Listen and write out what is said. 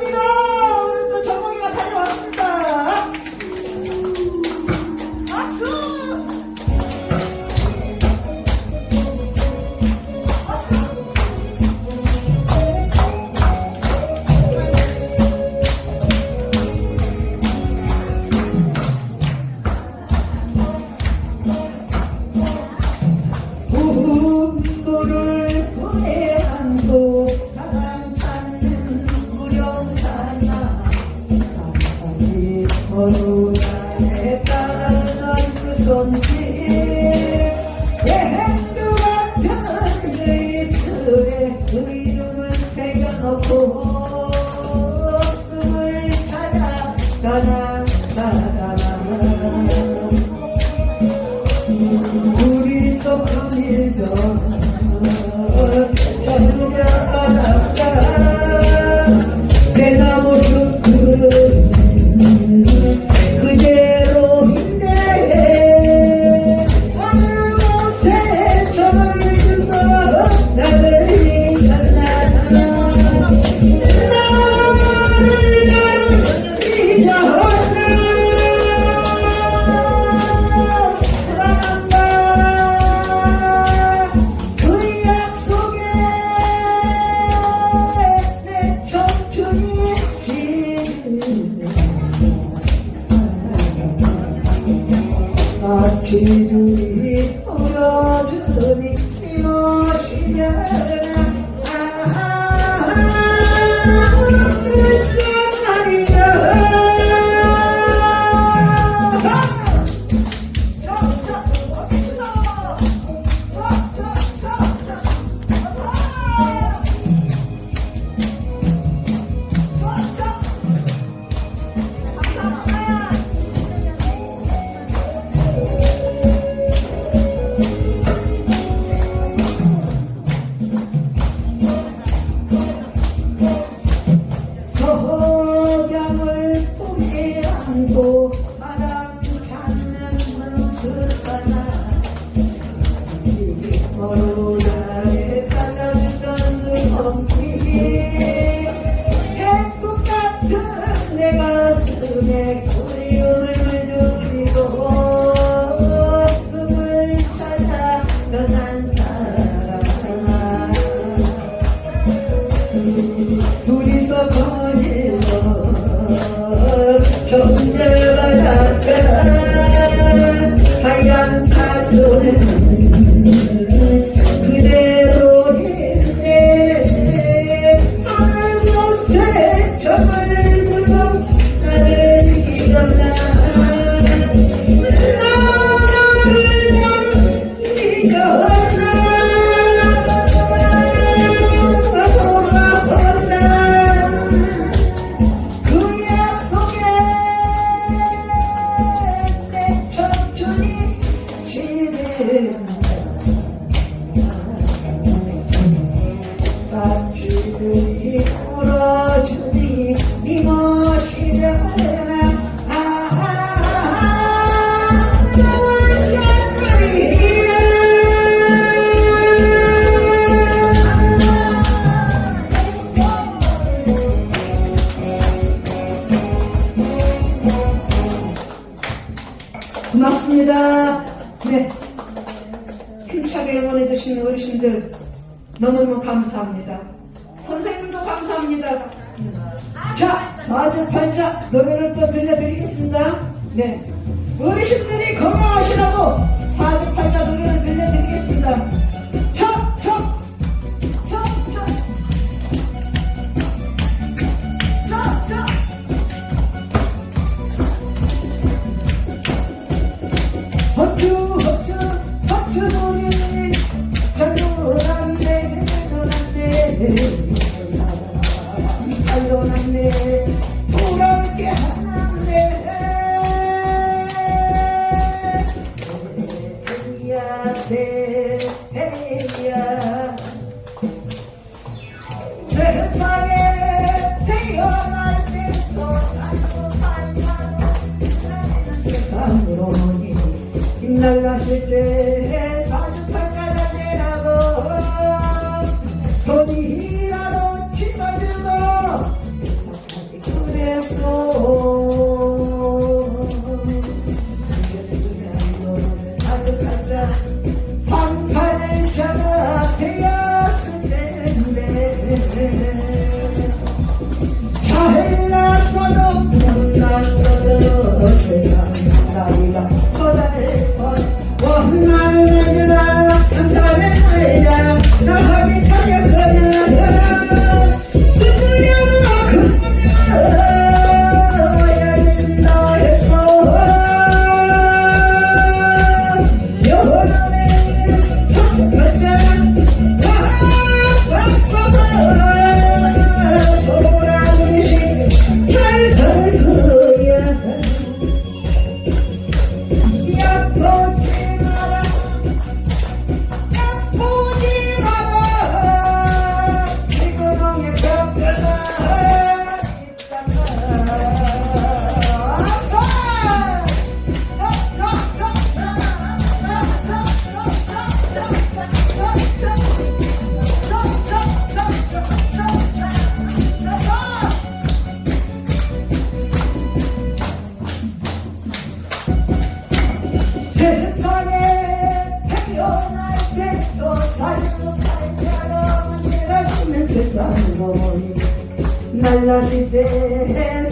Senhor. Oh. 힘차게 응원해 주신 어르신들 너무너무 감사합니다. 선생님도 감사합니다. 자, 마주 팔자 노래를 또 들려드리겠습니다. 네, 어르신들이 건강하시라고 사주 팔자 곁에 태야 태어날 때도 잘못 살면 세상으로 힘 날라실 때 세상 날라실 때